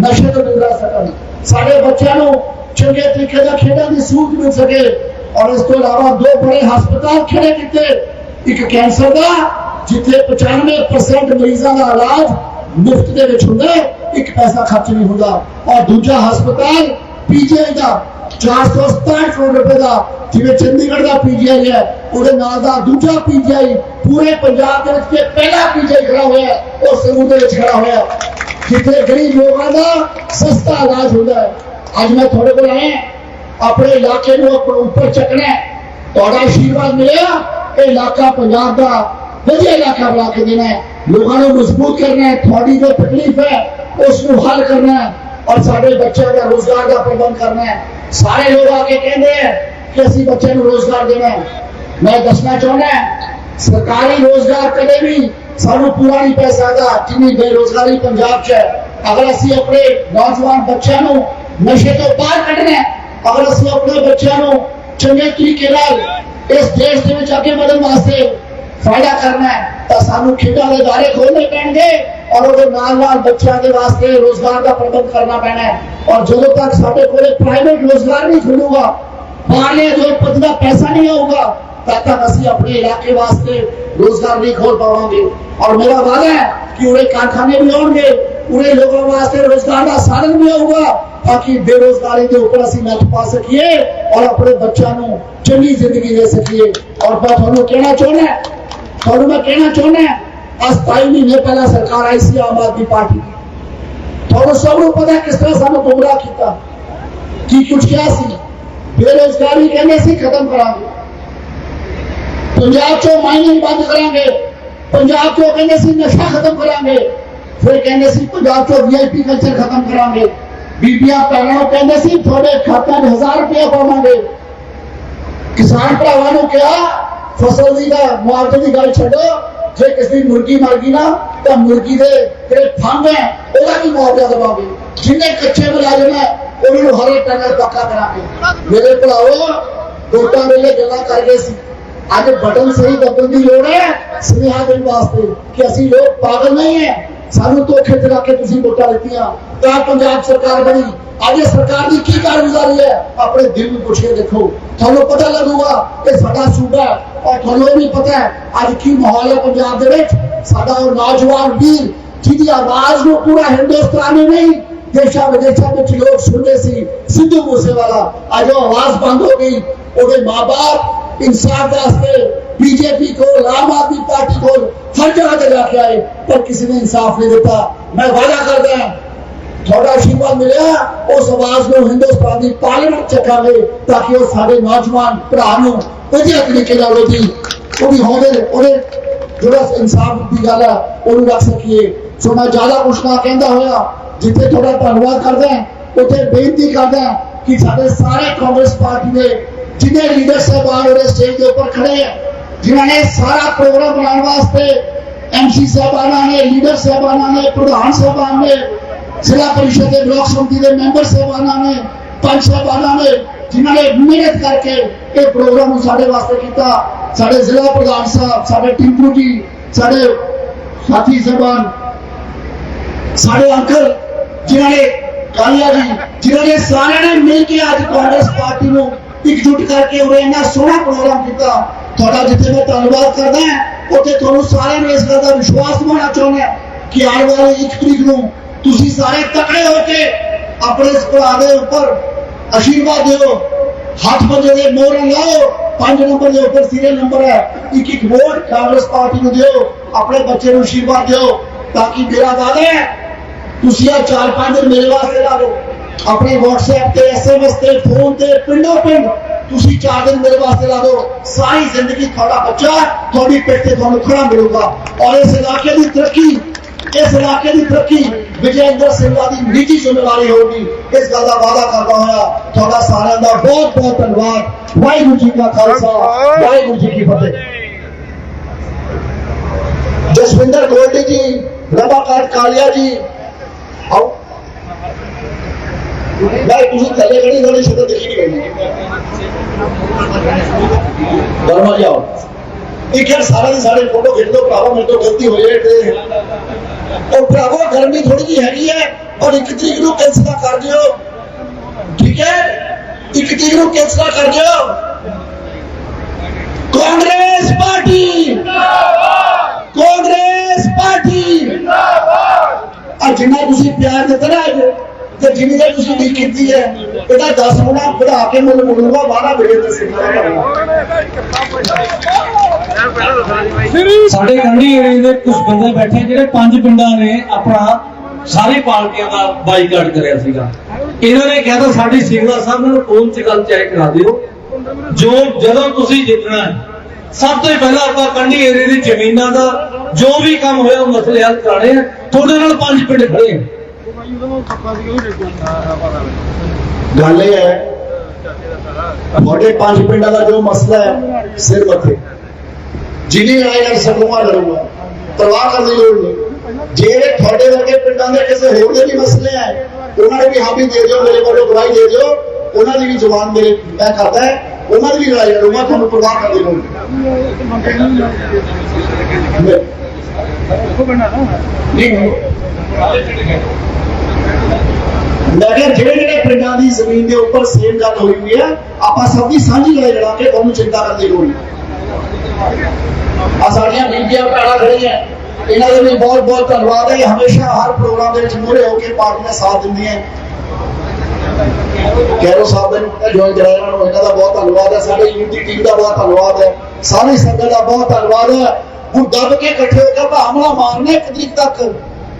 ਨਸ਼ੇ ਤੋਂ ਦੂਰ ਸਕਣ। ਸਾਡੇ ਬੱਚਿਆਂ ਨੂੰ ਚੰਗੇ ਤਰੀਕੇ ਦਾ ਖੇਡਾਂ ਦੀ ਸਹੂਲਤ ਮਿਲ ਸਕੇ ਔਰ ਇਸ ਤੋਂ ਇਲਾਵਾ ਦੋ ਬੜੇ ਹਸਪਤਾਲ ਖੜੇ ਕੀਤੇ। ਇੱਕ ਕੈਂਸਰ ਦਾ, ਜਿੱਥੇ 95% ਮਰੀਜ਼ਾਂ ਦਾ ਇਲਾਜ ਮੁਫਤ ਦੇ ਵਿੱਚ ਹੁੰਦਾ ਇੱਕ ਪੈਸਾ ਖਰਚ ਨਹੀਂ ਹੁੰਦਾ। ਔਰ ਦੂਜਾ ਹਸਪਤਾਲ ਪੀਜੀਆਈ ਦਾ 467 ਕਰੋੜ ਰੁਪਏ ਦਾ ਜਿਵੇਂ ਚੰਡੀਗੜ੍ਹ ਦਾ ਪੀਜੀਆਈ ਹੈ ਉਹਦੇ ਨਾਲ ਦਾ ਦੂਜਾ ਪੀਜੀਆਈ ਪੂਰੇ ਪੰਜਾਬ ਦੇ ਵਿੱਚ ਤੇ ਪਹਿਲਾ ਪੀਜੀਆਈ ਖੜਾ ਹੋਇਆ ਹੈ, ਉਹ ਸੰਗਰੂਰ ਦੇ ਵਿੱਚ ਖੜਾ ਹੋਇਆ ਹੈ, ਜਿੱਥੇ ਗਰੀਬ ਲੋਕਾਂ ਦਾ ਸਸਤਾ ਇਲਾਜ ਹੁੰਦਾ ਹੈ ਅੱਜ ਮੈਂ ਤੁਹਾਡੇ ਕੋਲ ਆਇਆ ਹਾਂ, ਆਪਣੇ ਇਲਾਕੇ ਨੂੰ ਆਪਣੇ ਉੱਪਰ ਚੱਕਣਾ ਹੈ। ਤੁਹਾਡਾ ਆਸ਼ੀਰਵਾਦ ਮਿਲਿਆ ਇਹ ਇਲਾਕਾ ਪੰਜਾਬ ਦਾ ਵਧੀਆ ਇਲਾਕਾ ਬਣਾ ਕੇ ਦੇਣਾ ਹੈ ਲੋਕਾਂ ਨੂੰ ਮਜ਼ਬੂਤ ਕਰਨਾ ਹੈ ਤੁਹਾਡੀ ਜੋ ਤਕਲੀਫ ਹੈ ਉਸ ਨੂੰ ਹੱਲ ਕਰਨਾ ਹੈ ਔਰ ਸਾਡੇ ਬੱਚਿਆਂ ਦਾ ਰੋਜ਼ਗਾਰ ਦਾ ਪ੍ਰਬੰਧ ਕਰਨਾ ਹੈ। ਸਾਰੇ ਲੋਕ ਆ ਕੇ ਕਹਿੰਦੇ ਆ ਕਿ ਅਸੀਂ ਬੱਚਿਆਂ ਨੂੰ ਰੋਜ਼ਗਾਰ ਦੇਣਾ ਹੈ। ਮੈਂ ਦੱਸਣਾ ਚਾਹੁੰਦਾ ਸਰਕਾਰੀ ਰੋਜ਼ਗਾਰ ਕਦੇ ਵੀ ਸਾਨੂੰ ਪੂਰਾ ਨਹੀਂ ਪੈ ਸਕਦਾ, ਜਿੰਨੀ ਬੇਰੋਜ਼ਗਾਰੀ ਪੰਜਾਬ 'ਚ ਹੈ। ਅਗਰ ਅਸੀਂ ਆਪਣੇ ਨੌਜਵਾਨ ਬੱਚਿਆਂ ਨੂੰ ਨਸ਼ੇ ਤੋਂ ਬਾਹਰ ਕੱਢਣਾ ਅਗਰ ਅਸੀਂ ਆਪਣੇ ਬੱਚਿਆਂ ਨੂੰ ਚੰਗੇ ਤਰੀਕੇ ਨਾਲ ਇਸ ਦੇਸ਼ ਦੇ ਵਿੱਚ ਅੱਗੇ ਵਧਣ ਵਾਸਤੇ ਫਾਇਦਾ ਕਰਨਾ ਹੈ ਤਾਂ ਸਾਨੂੰ ਖੇਡਾਂ ਦੇ ਦਾਰੇ ਖੋਲ੍ਹਣੇ ਪੈਣਗੇ ਔਰ ਉਹਦੇ ਨਾਲ ਨਾਲ ਬੱਚਿਆਂ ਦੇ ਵਾਸਤੇ ਰੋਜ਼ਗਾਰ ਦਾ ਪ੍ਰਬੰਧ ਕਰਨਾ ਪੈਣਾ ਹੈ ਔਰ ਜਦੋਂ ਤੱਕ ਸਾਡੇ ਕੋਲੇ ਪ੍ਰਾਈਵੇਟ ਰੋਜ਼ਗਾਰ ਨਹੀਂ ਖੁੱਲੂਗਾ ਬਾਹਰਲੇ ਉਦਯੋਗਪਤੀ ਦਾ ਪੈਸਾ ਨਹੀਂ ਆਊਗਾ ਤਦ ਤੱਕ ਅਸੀਂ ਆਪਣੇ ਇਲਾਕੇ ਵਾਸਤੇ ਰੋਜ਼ਗਾਰ ਨਹੀਂ ਖੋਲ ਪਾਵਾਂਗੇ ਔਰ ਮੇਰਾ ਵਾਅਦਾ ਹੈ ਕਿ ਉਰੇ ਕਾਰਖਾਨੇ ਵੀ ਆਉਣਗੇ ਉਰੇ ਲੋਕਾਂ ਵਾਸਤੇ ਰੋਜ਼ਗਾਰ ਦਾ ਸਾਧਨ ਵੀ ਆਊਗਾ ਤਾਂ ਕਿ ਬੇਰੋਜ਼ਗਾਰੀ ਦੇ ਉੱਪਰ ਅਸੀਂ ਨੱਥ ਪਾ ਸਕੀਏ ਔਰ ਆਪਣੇ ਬੱਚਿਆਂ ਨੂੰ ਚੰਗੀ ਜ਼ਿੰਦਗੀ ਦੇ ਸਕੀਏ ਔਰ ਮੈਂ ਤੁਹਾਨੂੰ ਕਹਿਣਾ ਚਾਹੁੰਦਾ ਤੁਹਾਨੂੰ ਮੈਂ ਕਹਿਣਾ ਚਾਹੁੰਦਾ ਅੱਜ 27 ਮਹੀਨੇ ਪਹਿਲਾਂ ਸਰਕਾਰ ਆਈ ਸੀ ਆਮ ਆਦਮੀ ਪਾਰਟੀ ਦੀ ਤੁਹਾਨੂੰ ਸਭ ਨੂੰ ਪਤਾ ਕਿਸ ਤਰ੍ਹਾਂ ਸਾਨੂੰ ਗੁੰਮਰਾਹ ਕੀਤਾ ਕੀ ਕੁਝ ਕਿਹਾ ਸੀ ਬੇਰੋਜ਼ਗਾਰੀ ਕਹਿੰਦੇ ਸੀ ਖਤਮ ਕਰਾਂਗੇ ਪੰਜਾਬ ਚੋਂ ਮਾਈਨਿੰਗ ਬੰਦ ਕਰਾਂਗੇ ਪੰਜਾਬ ਚੋਂ ਕਹਿੰਦੇ ਸੀ ਨਸ਼ਾ ਖਤਮ ਕਰਾਂਗੇ ਫਿਰ ਕਹਿੰਦੇ ਸੀ ਪੰਜਾਬ ਚੋਂ ਵੀਆਈਪੀ ਕਲਚਰ ਖਤਮ ਕਰਾਂਗੇ ਬੀਬੀਆਂ ਪਹਿਲਾਂ ਕਹਿੰਦੇ ਸੀ ਤੁਹਾਡੇ ਖਾਤੇ 'ਚ 1000 ਰੁਪਏ ਪਾਵਾਂਗੇ ਕਿਸਾਨ ਭਰਾਵਾਂ ਨੂੰ ਕਿਹਾ ਫਸਲ ਦੀ ਦਾ ਮੁਆਵਜ਼ੇ ਦੀ ਗੱਲ ਛੱਡੋ ਜੇ ਕਿਸੇ ਦੀ ਮੁਰਗੀ ਮਰ ਗਈ ਨਾ ਤਾਂ ਮੁਰਗੀ ਦੇ ਜਿਹੜੇ ਫੰਡ ਹੈ ਉਹਦਾ ਵੀ ਮੁਆਵਜ਼ਾ ਦੇਵਾਂਗੇ ਜਿੰਨੇ ਕੱਚੇ ਮੁਲਾਜ਼ਮ ਹੈ ਉਹਨਾਂ ਨੂੰ ਹਰੇ ਟਨਲ ਪੱਕਾ ਕਰਾਂਗੇ ਮੇਰੇ ਭਰਾਵੋ ਵੋਟਾਂ ਵੇਲੇ ਗੱਲਾਂ ਕਰ ਗਏ ਸੀ ਅੱਜ ਬਟਨ ਸਹੀ ਦੱਬਣ ਦੀ ਲੋੜ ਹੈ ਸੁਨੇਹਾ ਦੇਣ ਵਾਸਤੇ ਕਿ ਅਸੀਂ ਲੋਕ ਪਾਗਲ ਨਹੀਂ ਹੈ ਸਾਨੂੰ ਧੋਖੇ ਚ ਰੱਖ ਕੇ ਤੁਸੀਂ ਵੋਟਾਂ ਦਿੱਤੀਆਂ ਤਾਂ ਪੰਜਾਬ ਸਰਕਾਰ ਬਣੀ ਅੱਜ ਇਹ ਸਰਕਾਰ ਦੀ ਕੀ ਕਾਰਗੁਜ਼ਾਰੀ ਹੈ ਆਪਣੇ ਦਿਲ ਨੂੰ ਪੁੱਛ ਕੇ ਦੇਖੋ ਤੁਹਾਨੂੰ ਪਤਾ ਲੱਗੂਗਾ ਕਿ ਸਾਡਾ ਸੂਬਾ ਹੈ ਔਰ ਤੁਹਾਨੂੰ ਇਹ ਵੀ ਪਤਾ ਹੈ ਅੱਜ ਕੀ ਮਾਹੌਲ ਹੈ ਪੰਜਾਬ ਦੇ ਵਿੱਚ ਸਾਡਾ ਉਹ ਨੌਜਵਾਨ ਵੀਰ ਜਿਹਦੀ ਆਵਾਜ਼ ਨੂੰ ਪੂਰਾ ਹਿੰਦੁਸਤਾਨ ਹੀ ਨਹੀਂ ਦੇਸ਼ਾਂ ਵਿਦੇਸ਼ਾਂ ਵਿੱਚ ਲੋਕ ਸੁਣਦੇ ਸੀ ਸਿੱਧੂ ਮੂਸੇਵਾਲਾ ਅੱਜ ਉਹ ਆਵਾਜ਼ ਬੰਦ ਹੋ ਗਈ ਉਹਦੇ ਮਾਪੇ ਇਨਸਾਫ ਵਾਸਤੇ ਬੀਜੇਪੀ ਕੋਲ, ਆਮ ਆਦਮੀ ਪਾਰਟੀ ਕੋਲ ਹਰ ਜਗ੍ਹਾ ਤੇ ਜਾ ਕੇ ਆਏ, ਪਰ ਕਿਸੇ ਨੇ ਇਨਸਾਫ ਨਹੀਂ ਦਿੱਤਾ। ਮੈਂ ਵਾਅਦਾ ਕਰਦਾ ਹਾਂ, ਤੁਹਾਡਾ ਆਸ਼ੀਰਵਾਦ ਮਿਲਿਆ, ਉਸ ਆਵਾਜ਼ ਨੂੰ ਹਿੰਦੁਸਤਾਨ ਦੀ ਪਾਰਲੀਮੈਂਟ ਚੱਕਾਂਗੇ ਤਾਂ ਕਿ ਉਹ ਸਾਡੇ ਨੌਜਵਾਨ ਭਰਾ ਨੂੰ ਵਧੀਆ ਤਰੀਕੇ ਨਾਲ ਉਹਦੀ ਉਹਦੀ ਹੋਵੇ, ਉਹਦੇ ਜਿਹੜਾ ਇਨਸਾਫ ਦੀ ਗੱਲ ਹੈ ਉਹਨੂੰ ਰੱਖ ਸਕੀਏ। ਸੋ ਮੈਂ ਜ਼ਿਆਦਾ ਕੁਛ ਨਾ ਕਹਿੰਦਾ ਹੋਇਆ, ਜਿੱਥੇ ਤੁਹਾਡਾ ਧੰਨਵਾਦ ਕਰਦਾ ਉੱਥੇ ਬੇਨਤੀ ਕਰਦਾ ਕਿ ਸਾਡੇ ਸਾਰੇ ਕਾਂਗਰਸ ਪਾਰਟੀ ਦੇ ਜਿੰਨੇ ਲੀਡਰ ਸਾਹਿਬਾਨ ਉਹਦੇ ਸਟੇਜ ਦੇ ਉੱਪਰ ਖੜੇ ਆ ਜਿਨ੍ਹਾਂ ਨੇ ਸਾਰਾ ਪ੍ਰੋਗਰਾਮ ਬਣਾਉਣ ਵਾਸਤੇ ਐਮਸੀ ਸਾਹਿਬਾਨਾਂ ਨੇ, ਲੀਡਰ ਸਾਹਿਬਾਨਾਂ ਨੇ, ਪ੍ਰਧਾਨ ਸਾਹਿਬਾਨ ਨੇ, ਜ਼ਿਲ੍ਹਾ ਪਰਿਸ਼ਦ ਦੇ ਬਲਾਕ ਸਮਿਤੀ ਦੇ ਮੈਂਬਰ ਸਾਹਿਬਾਨਾਂ ਨੇ, ਪੰਚ ਸਾਹਿਬਾਨਾਂ ਨੇ, ਜਿਨ੍ਹਾਂ ਨੇ ਮਿਹਨਤ ਕਰਕੇ ਇਹ ਪ੍ਰੋਗਰਾਮ ਨੂੰ ਸਾਡੇ ਵਾਸਤੇ ਕੀਤਾ। ਸਾਡੇ ਜ਼ਿਲ੍ਹਾ ਪ੍ਰਧਾਨ ਸਾਹਿਬ, ਸਾਡੇ ਟਿੰਕੂ ਜੀ, ਸਾਡੇ ਸਾਥੀ ਸਾਹਿਬਾਨ, ਸਾਡੇ ਅੰਕਲ, ਜਿਨ੍ਹਾਂ ਨੇ ਕਾਲੀਆ ਜੀ ਜਿਨ੍ਹਾਂ ਨੇ ਸਾਰਿਆਂ ਨੇ ਮਿਲ ਕੇ ਅੱਜ ਕਾਂਗਰਸ ਪਾਰਟੀ ਨੂੰ ਇਕਜੁੱਟ ਕਰਕੇ ਉਹ ਇੰਨਾ ਸੋਹਣਾ ਪ੍ਰੋਗਰਾਮ ਕੀਤਾ। ਤੁਹਾਡਾ ਜਿੱਥੇ ਮੈਂ ਧੰਨਵਾਦ ਕਰਦਾ ਹਾਂ, ਉੱਥੇ ਤੁਹਾਨੂੰ ਸਾਰਿਆਂ ਨੂੰ ਇਸ ਗੱਲ ਦਾ ਵਿਸ਼ਵਾਸ ਦਿਵਾਉਣਾ ਚਾਹੁੰਦਾ ਕਿ ਆਉਣ ਵਾਲੇ 1 ਤਰੀਕ ਨੂੰ ਤੁਸੀਂ ਸਾਰੇ ਤਕੜੇ ਹੋ ਕੇ ਆਪਣੇ ਇਸ ਭਰਾ ਦੇ ਉੱਪਰ ਆਸ਼ੀਰਵਾਦ ਦਿਓ, ਹੱਥ ਬੰਦੇ ਦੇ ਮੋਹਰ ਲਾਓ, ਪੰਜ ਨੰਬਰ ਦੇ ਉੱਪਰ ਸੀਰੀਅਲ ਨੰਬਰ ਹੈ, ਇੱਕ ਇੱਕ ਵੋਟ ਕਾਂਗਰਸ ਪਾਰਟੀ ਨੂੰ ਦਿਓ, ਆਪਣੇ ਬੱਚੇ ਨੂੰ ਆਸ਼ੀਰਵਾਦ ਦਿਓ, ਤਾਂ ਕਿ ਮੇਰਾ ਵਾਅਦਾ ਹੈ, ਤੁਸੀਂ ਆ ਚਾਰ ਪੰਜ ਦਿਨ ਮੇਰੇ ਵਾਸਤੇ ਲਾ ਲਓ ਆਪਣੇ WhatsApp ਤੇ, SMS ਤੇ ਫੋਨ ਤੇ ਪਿੰਡੋਂ ਪਿੰਡ ਤੁਸੀਂ ਚਾਰ ਦਿਨ ਮੇਰੇ ਵਾਸਤੇ ਲਾ ਦਿਓ, ਸਾਰੀ ਜ਼ਿੰਦਗੀ ਤੁਹਾਡਾ ਬੱਚਾ ਤੁਹਾਡੀ ਪਿੱਠ ਤੇ ਤੁਹਾਨੂੰ ਖੜਾ ਮਿਲੂਗਾ। ਔਰ ਇਸ ਇਲਾਕੇ ਦੀ ਤਰੱਕੀ, ਇਸ ਇਲਾਕੇ ਦੀ ਤਰੱਕੀ ਵਿਜੇਂਦਰ ਸਿੰਘਾ ਦੀ ਨਿੱਜੀ ਜ਼ਿੰਮੇਵਾਰੀ ਹੋਊਗੀ। ਇਸ ਗੱਲ ਦਾ ਵਾਅਦਾ ਕਰਦਾ ਹੋਇਆ ਤੁਹਾਡਾ ਸਾਰਿਆਂ ਦਾ ਬਹੁਤ ਬਹੁਤ ਧੰਨਵਾਦ। ਵਾਹਿਗੁਰੂ ਜੀ ਕਾ ਖਾਲਸਾ, ਵਾਹਿਗੁਰੂ ਜੀ ਕੀ ਫਤਿਹ। ਜਸਵਿੰਦਰ ਗੋਲਡੀ ਜੀ, ਰਮਾਕਾਂਤ ਕਾਲੀਆ ਜੀ, ਆਓ। ਮੈਂ ਤੁਸੀਂ ਥੱਲੇ ਖੜੀ ਤੁਹਾਡੀ ਸ਼ਕਲ ਦੇਖੀ ਨਹੀਂ ਗਈ ਦਰਮਾ ਜਾਓ ਇੱਕ ਯਾਰ ਸਾਰਾ ਦੀ ਸਾਰੇ ਫੋਟੋ ਖਿੱਚ ਲਓ ਭਰਾਵਾ ਮੇਰੇ ਤੋਂ ਗਲਤੀ ਹੋ ਜਾਏ ਤੇ ਉਹ ਭਰਾਵਾ ਗਰਮੀ ਥੋੜੀ ਜਿਹੀ ਹੈਗੀ ਹੈ ਔਰ ਇੱਕ ਤਰੀਕ ਨੂੰ ਕੈਂਸਲ ਕਰ ਦਿਓ ਠੀਕ ਹੈ ਇੱਕ ਤਰੀਕ ਨੂੰ ਕੈਂਸਲ ਕਰ ਦਿਓ ਕਾਂਗਰਸ ਪਾਰਟੀ ਕਾਂਗਰਸ ਪਾਰਟੀ ਆ ਜਿੰਨਾ ਤੁਸੀਂ ਪਿਆਰ ਦਿੱਤਾ ਨਾ ਅੱਜ ਤੇ ਜਿੰਨੀ ਦੇਰ ਤੁਸੀਂ ਉਡੀਕ ਕੀਤੀ ਹੈ ਇਹਦਾ 10 ਗੁਣਾ ਵਧਾ ਕੇ ਮੁੱਲ ਮੁੜੂਗਾ ਵਾਰਾ ਮੇਰੇ ਤੇ ਸਿੱਧਾ ਸਾਡੇ ਕੰਢੀ ਏਰੀਏ ਦੇ ਕੁਝ ਬੰਦੇ ਬੈਠੇ ਜਿਹੜੇ ਪੰਜ ਪਿੰਡਾਂ ਨੇ ਆਪਣਾ ਸਾਰੀ ਪਾਰਟੀਆਂ ਦਾ ਬਾਈਕਾਟ ਕਰਿਆ ਸੀਗਾ। ਇਹਨਾਂ ਨੇ ਕਿਹਾ ਤਾਂ ਸਾਡੀ ਸਿੰਘਲਾ ਸਾਹਿਬ ਨੂੰ ਫੋਨ 'ਚ ਗੱਲ ਚੈੱਕ ਕਰਾ ਦਿਓ। ਜੋ ਜਦੋਂ ਤੁਸੀਂ ਜਿੱਤਣਾ ਹੈ, ਸਭ ਤੋਂ ਪਹਿਲਾਂ ਆਪਾਂ ਕੰਢੀ ਏਰੀਏ ਦੀ ਜ਼ਮੀਨਾਂ ਦਾ ਜੋ ਵੀ ਕੰਮ ਹੋਇਆ ਉਹ ਮਸਲੇ ਹੱਲ ਕਰਾਣੇ ਆ। ਤੁਹਾਡੇ ਨਾਲ ਪੰਜ ਪਿੰਡ ਖੜੇ ਆ। ਗੱਲ ਇਹ ਹੈ ਤੁਹਾਡੇ ਪੰਜ ਪਿੰਡਾਂ ਦਾ ਜੋ ਮਸਲਾ ਹੈ ਸਿਰ ਮੱਥੇ ਰਾਏ ਨਾਲ ਸਕੂਮਾ ਲੜੂਗਾ ਪਰਵਾਹ ਕਰਨ ਦੀ ਲੋੜ ਨਹੀਂ। ਜੇ ਤੁਹਾਡੇ ਵਰਗੇ ਪਿੰਡਾਂ ਦੇ ਕਿਸੇ ਹੋਰ ਦੇ ਵੀ ਮਸਲੇ ਹੈ ਉਹਨਾਂ ਨੇ ਵੀ ਹਾਮੀ ਦੇ ਦਿਓ ਮੇਰੇ ਕੋਲੋਂ ਗਵਾਹੀ ਦੇ ਦਿਓ। ਉਹਨਾਂ ਦੀ ਵੀ ਜ਼ੁਬਾਨ ਮੇਰੇ ਮੈਂ ਕਰਦਾ ਹੈ ਉਹਨਾਂ ਦੀ ਵੀ ਰਾਏ ਲੜੂਗਾ ਤੁਹਾਨੂੰ ਪਰਵਾਹ ਕਰਨ ਦੀ ਲੋੜ ਨਹੀਂ ਨਹੀਂ। ਮੈਂ ਕਿਹਾ ਜਿਹੜੇ ਜਿਹੜੇ ਪਿੰਡਾਂ ਦੀ ਜ਼ਮੀਨ ਦੇ ਉੱਪਰ ਸੇਮ ਗੱਲ ਹੋਈ ਹੋਈ ਹੈ ਆਪਾਂ ਸਭ ਦੀ ਸਾਂਝੀ ਲੜਾਈ ਲੜਾ ਕੇ ਤੁਹਾਨੂੰ ਚਿੰਤਾ ਕਰਨ ਦੀ ਲੋੜ ਨਹੀਂ। ਆ ਸਾਡੀਆਂ ਬੀਬੀਆਂ ਭੈਣਾਂ ਖੜੀਆਂ, ਇਹਨਾਂ ਦੇ ਵੀ ਬਹੁਤ ਬਹੁਤ ਧੰਨਵਾਦ ਹੈ, ਇਹ ਹਮੇਸ਼ਾ ਹਰ ਪ੍ਰੋਗਰਾਮ ਦੇ ਵਿੱਚ ਮੂਹਰੇ ਹੋ ਕੇ ਪਾਰਟੀ ਦਾ ਸਾਥ ਦਿੰਦੀਆਂ ਕੈਰੋ ਸਾਹਿਬ ਦੇ ਨੂੰ ਜੋਇਨ ਕਰਾਇਆ ਇਹਨਾਂ ਨੂੰ ਇਹਨਾਂ ਦਾ ਬਹੁਤ ਧੰਨਵਾਦ ਹੈ, ਸਾਡੇ ਯੂਥ ਦੀ ਟੀਮ ਦਾ ਬਹੁਤ ਧੰਨਵਾਦ ਹੈ, ਸਾਰੀ ਸੰਗਤ ਦਾ ਬਹੁਤ ਧੰਨਵਾਦ ਹੈ। ਹੁਣ ਦੱਬ ਕੇ ਇਕੱਠੇ ਹੋ ਕੇ ਆਪਾਂ ਹਮਲਾ ਮਾਰਨਾ ਇੱਕ ਤਰੀਕ ਤੱਕ।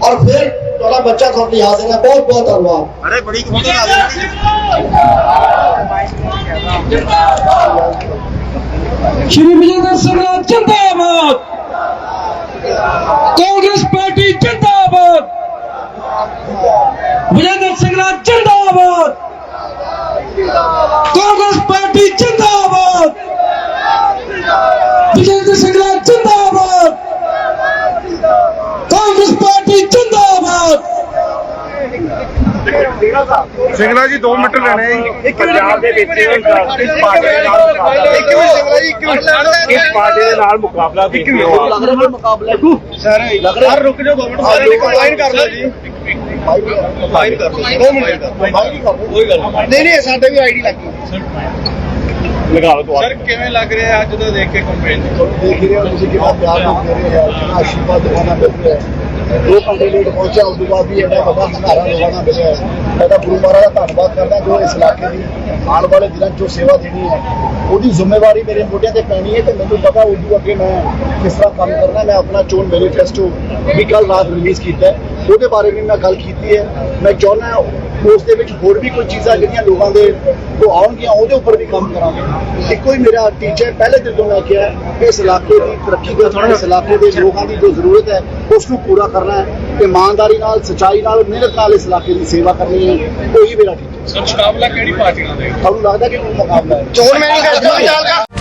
ਔਰ ਫਿਰ ਤੁਹਾਡਾ ਬੱਚਾ ਤੁਹਾਡੀ ਹਾਜ਼ਰ ਹੈ ਬਹੁਤ ਬਹੁਤ ਧੰਨਵਾਦ। ਅਰੇ ਬੜੀ ਕਬੂਤਰ ਆ ਗਈ। ਸ਼੍ਰੀ ਵਿਜੇਂਦਰ ਸਿੰਘਲਾ ਜਿੰਦਾਬਾਦ। ਕਾਂਗਰਸ ਪਾਰਟੀ ਜਿੰਦਾਬਾਦ। ਵਿਜੇਂਦਰ ਸਿੰਘਲਾ ਜਿੰਦਾਬਾਦ। ਕਾਂਗਰਸ ਪਾਰਟੀ ਜਿੰਦਾਬਾਦ। ਵਿਜੇਂਦਰ ਸਿੰਘਲਾ ਜਿੰਦਾਬਾਦ। ਕਾਂਗਰਸ ਪਾਰਟੀ ਜਿੰਦਾਬਾਦ। ਸਿੰਗਲਾ ਜੀ 2 ਮਿੰਟ ਲੈਣੇ ਜੀ। ਪੰਜਾਬ ਦੇ ਵਿੱਚ ਇਸ ਪਾਰਟੀ ਦੇ ਨਾਲ ਮੁਕਾਬਲਾ ਇੱਕ ਮਿੰਟ ਸਿੰਗਲਾ ਜੀ ਇੱਕ ਮਿੰਟ। ਇਸ ਪਾਰਟੀ ਦੇ ਨਾਲ ਮੁਕਾਬਲਾ ਹੋ ਆਪ। ਲੱਗ ਰਿਹਾ ਮੁਕਾਬਲਾ? ਸਰ ਲੱਗ ਰਿਹਾ। ਰੁਕ ਜਾਓ ਗਵਰਨਮੈਂਟ ਸਾਰੇ ਨੇ ਕੰਬਾਈਨ ਕਰ ਲਓ ਜੀ। ਕੰਬਾਈਨ ਕਰ ਲਓ 2 ਮਿੰਟ। ਕੋਈ ਗੱਲ ਨਹੀਂ। ਨਹੀਂ। ਸਾਡੇ ਵੀ ਆਈਡੀ ਲੱਗੀ। ਲਗਾ ਲਓ ਦੁਆ ਕਿਵੇਂ ਲੱਗ ਰਿਹਾ ਅੱਜ ਦਾ ਦੇਖ ਕੇ ਕੰਪੇਨ ਦੇਖ ਰਹੇ ਹੋ ਤੁਸੀਂ ਕਿੰਨਾ ਪਿਆਰ ਲੋਕ ਦੇ ਰਹੇ ਹੋ ਕਿੰਨਾ ਆਸ਼ੀਰਵਾਦ ਦਿਵਾਨਾ ਮਿਲ ਰਿਹਾ ਹੈ। ਉਹ ਘੰਟੇ ਲੇਟ ਪਹੁੰਚਿਆ, ਉਸ ਤੋਂ ਬਾਅਦ ਵੀ ਐਡਾ ਵੱਡਾ ਹੰਗਾਰਾ ਦਿਵਾਨਾ ਮਿਲਿਆ ਮੈਂ ਤਾਂ ਗੁਰੂ ਮਹਾਰਾਜ ਦਾ ਧੰਨਵਾਦ ਕਰਦਾ ਜੋ ਇਸ ਇਲਾਕੇ ਦੀ ਆਉਣ ਵਾਲੇ ਦਿਨਾਂ 'ਚ ਜੋ ਸੇਵਾ ਦੇਣੀ ਹੈ। ਉਹਦੀ ਜ਼ਿੰਮੇਵਾਰੀ ਮੇਰੇ ਮੋਢਿਆਂ ਤੇ ਪੈਣੀ ਹੈ ਤੇ ਮੈਨੂੰ ਪਤਾ ਉਦੋਂ ਅੱਗੇ ਮੈਂ ਕਿਸ ਤਰ੍ਹਾਂ ਕੰਮ ਕਰਨਾ, ਮੈਂ ਆਪਣਾ ਚੋਣ ਮੈਨੀਫੈਸਟੋ ਵੀ ਕੱਲ ਰਾਤ ਰਿਲੀਜ਼ ਕੀਤਾ ਉਹਦੇ ਬਾਰੇ ਵੀ ਮੈਂ ਗੱਲ ਕੀਤੀ ਹੈ। ਮੈਂ ਚਾਹੁੰਦਾ ਉਸ ਦੇ ਵਿੱਚ ਹੋਰ ਵੀ ਕੋਈ ਚੀਜ਼ਾਂ ਜਿਹੜੀਆਂ ਲੋਕਾਂ ਦੇ ਕੋ ਆਉਣਗੀਆਂ ਉਹਦੇ ਉੱਪਰ ਵੀ ਕੰਮ ਕਰਾਂਗੇ। ਇੱਕੋ ਹੀ ਮੇਰਾ ਟੀਚਾ ਹੈ ਪਹਿਲੇ ਦਿਨ ਤੋਂ ਮੈਂ ਕਿਹਾ ਕਿ ਇਸ ਇਲਾਕੇ ਦੀ ਤਰੱਕੀ ਕਰਨਾ ਇਸ ਇਲਾਕੇ ਦੇ ਲੋਕਾਂ ਦੀ ਜੋ ਜ਼ਰੂਰਤ ਹੈ ਉਸ ਨੂੰ ਪੂਰਾ ਕਰਨਾ ਹੈ ਤੇ ਇਮਾਨਦਾਰੀ ਨਾਲ ਸਚਾਈ ਨਾਲ ਮਿਹਨਤ ਨਾਲ ਇਸ ਇਲਾਕੇ ਦੀ ਸੇਵਾ ਕਰਨੀ ਹੈ। ਉਹੀ ਮੇਰਾ ਟੀਚਾ ਮੁਕਾਬਲਾ ਕਿਹੜੀ ਪਾਰਟੀ ਨਾਲ ਤੁਹਾਨੂੰ ਲੱਗਦਾ ਕਿ ਕੋਈ ਮੁਕਾਬਲਾ ਹੈ? ਚੋਣ ਮੈਨੀਫੈਸਟੋ